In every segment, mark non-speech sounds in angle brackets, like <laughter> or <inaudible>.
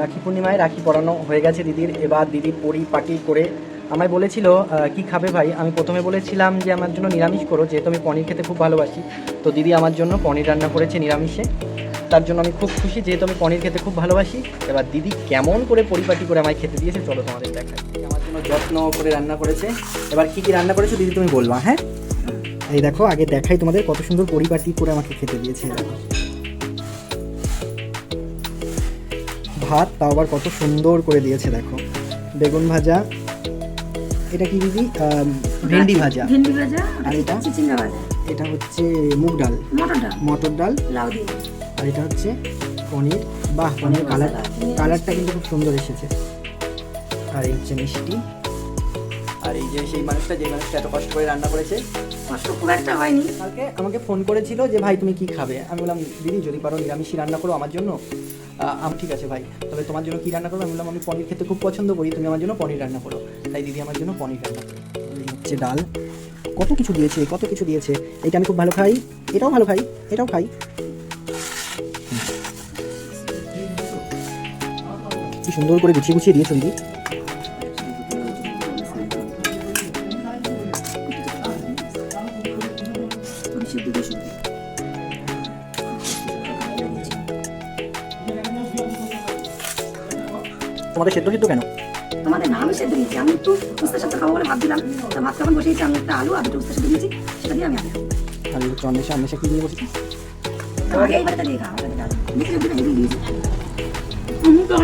রাখি পূর্ণিমায় রাখি পরানো হয়ে গেছে দিদির। এবার দিদি পরিপাটি করে আমায় বলেছিল কি খাবে ভাই? আমি প্রথমে বলেছিলাম যে, আমার জন্য নিরামিষ করো, যেহেতু আমি পনির খেতে খুব ভালোবাসি। তো দিদি আমার জন্য পনির রান্না করেছে নিরামিষে। তার জন্য আমি খুব খুশি, যেহেতু আমি পনির খেতে খুব ভালোবাসি। এবার দিদি কেমন করে পরিপাটি করে আমায় খেতে দিয়েছে, চলো তোমাদের দেখাই। আমার জন্য যত্ন করে রান্না করেছে। এবার কি কি রান্না করেছ দিদি তুমি বলবা হ্যাঁ? এই দেখো, আগে দেখাই তোমাদের কত সুন্দর পরিপাটি করে আমাকে খেতে দিয়েছে। দেখো। ভাত তাও আবার কত সুন্দর করে দিয়েছে দেখো। বেগুন ভাজা এটা কি দিদি? ভেন্ডি ভাজা। ভেন্ডি ভাজা আর এটা? চিচিঙ্গা ভাজা। এটা হচ্ছে মুগ ডাল। মটর ডাল। মটর ডাল। লাউ দিয়ে। আর এটা হচ্ছে পনির। বাহ পনির কালার কালারটা কিন্তু খুব সুন্দর এসেছে। আর এই হচ্ছে মিষ্টি। আর এই যে সেই মানুষটা যে মানুষটা এত কষ্ট করে রান্না করেছে কষ্ট খুব একটা হয়নি। কালকে আমাকে ফোন করেছিল যে ভাই তুমি কি খাবে? আমি বললাম দিদি যদি পারো নিরামিষই রান্না করো আমার জন্য। আম ঠিক আছে ভাই। তবে তোমার জন্য কী রান্না করব? আমি বললাম, আমি পনির খেতে খুব পছন্দ করি, তুমি আমার জন্য পনির রান্না করো। তাই দিদি আমার জন্য পনির রান্না হচ্ছে ডাল। কত কিছু দিয়েছে, কত কিছু দিয়েছে? এটা আমি খুব ভালো খাই। এটাও ভালো খাই, এটাও খাই। কি সুন্দর করে গুছিয়ে গুছিয়ে দিয়েছ দিদি। তোমাদের সেদ্ধ সেদ্ধ কেন? তোমাদের না আমি সেদ্ধ দিয়েছি আমি একটু উস্তার সাথে খাব বলে ভাবছিলাম। তো ভাত কেমন বসিয়েছি আমি একটা আলু আর দুটো উস্তার সাথে দিয়েছি সেটা দিয়ে আমি আলু কি নিয়ে বসেছি আগে দিয়ে খাওয়া দিয়েছি। যদি ভেজে তো?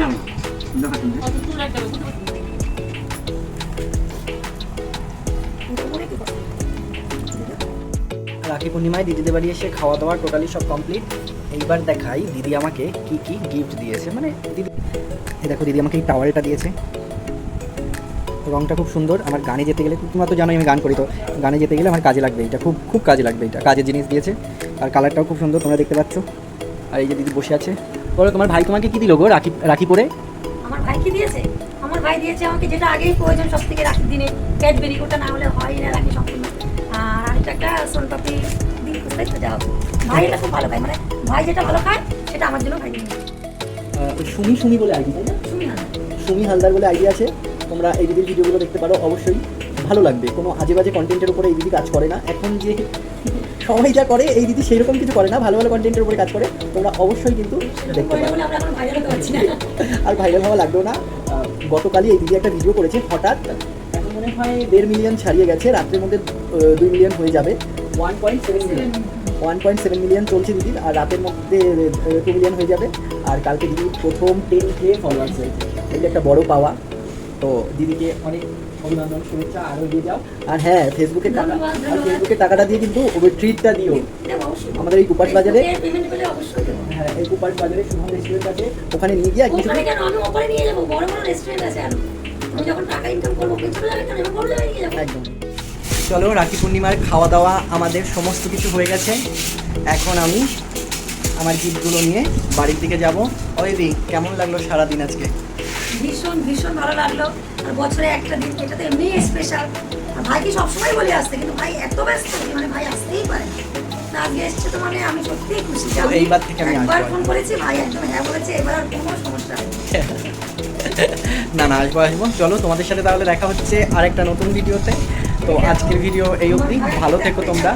রাখি পূর্ণিমায় দিদিদের বাড়ি এসে খাওয়া দাওয়া টোটালি সব কমপ্লিট। এইবার দেখাই দিদি আমাকে কি কি গিফট দিয়েছে। মানে দিদি এই দেখো দিদি আমাকে এই টাওয়ালটা দিয়েছে। রংটা খুব সুন্দর। আমার গানে যেতে গেলে তোমরা তো জানোই আমি গান করি, তো গানে যেতে গেলে আমার কাজে লাগবে এটা খুব খুব কাজে লাগবে এটা কাজের জিনিস দিয়েছে। আর কালারটাও খুব সুন্দর, তোমরা দেখতে পাচ্ছ। আর এই যে দিদি বসে আছে। বলো, তোমার ভাই তোমাকে কি দিল গো? রাখি রাখি পরে? আমার ভাই কি দিয়েছে? আমার ভাই দিয়েছে আমাকে যেটা আগেই প্রয়োজন সব থেকে রাখির দিনে। ক্যাডবেরি ওটা না হলে হয় না, রাখি সম্পূর্ণ। আর আরেকটা একটা সোনপাপি দিন কোথায় তো? যাও। ভাই এটা খুব ভালো খায় মানে ভাই যেটা ভালো খায় সেটা আমার জন্য ভাই সুমি সুমি বলে আইডি তাই না? সুমি হালদার। বলে আইডি আছে। তোমরা এই দিদির ভিডিওগুলো দেখতে পারো অবশ্যই ভালো লাগবে। কোনো আজে বাজে কন্টেন্টের উপরে এই দিদি কাজ করে না। এখন যে <laughs> সবাই যা করে এই দিদি সেই রকম কিছু করে না ভালো ভালো কন্টেন্টের উপরে কাজ করে। তোমরা অবশ্যই কিন্তু দেখতে পারো। বলে আমরা এখন ভাইরাল হতে পারছি না। আর ভাইরাল হওয়া লাগবেও না। গতকালই এই দিদি একটা ভিডিও করেছে হঠাৎ। এখন মনে হয় দেড় মিলিয়ন ছাড়িয়ে গেছে। রাত্রের মধ্যে দুই মিলিয়ন হয়ে যাবে। One point seven million one point seven million চলছে দিদির আর রাতের মধ্যে টু মিলিয়ন হয়ে যাবে। আর কালকে দিদির প্রথম টেন কে ফলোয়ার্স হয়েছে। এটা একটা বড় পাওয়া। তো দিদিকে অনেক অভিনন্দন শুভেচ্ছা আরও দিয়ে যাও। আর হ্যাঁ ফেসবুকের টাকা আর। ফেসবুকের টাকাটা দিয়ে কিন্তু ওই ট্রিটটা দিও। আমাদের এই কুপাস বাজারে হ্যাঁ এই কুপাস বাজারে শুভম রেস্টুরেন্ট আছে। ওখানে নিয়ে গিয়ে কিছু আমি ওপরে নিয়ে যাব। বড় বড় রেস্টুরেন্ট আছে আমি যখন টাকা ইনকাম করব আমি বড় নিয়ে যাব। একদম। চলো রাখি পূর্ণিমার খাওয়া দাওয়া আমাদের সমস্ত কিছু হয়ে গেছে। এখন আমি আমার গিফটগুলো নিয়ে বাড়ির দিকে যাব। ওইদি কেমন লাগল সারাদিন আজকে? ভীষণ ভীষণ ভালো লাগল। আর বছরে একটা দিন এটা তো এমনি স্পেশাল আর ভাইকে সবসময় বলে আসতে কিন্তু ভাই এত ব্যস্ত মানে ভাই আসতেই পারে না। আজকে এসছে তো মানে আমি সত্যিই খুশি। এইবার থেকে আমি একবার ফোন করেছি ভাই একদম হ্যাঁ বলেছে এবার আর কোনো সমস্যা নেই। <laughs> <laughs> না না, আসব আসব। চলো, তোমাদের সাথে তাহলে দেখা হচ্ছে আরেকটা নতুন ভিডিওতে। তো আজকের ভিডিও এই অবধি। ভালো থেকো তোমরা।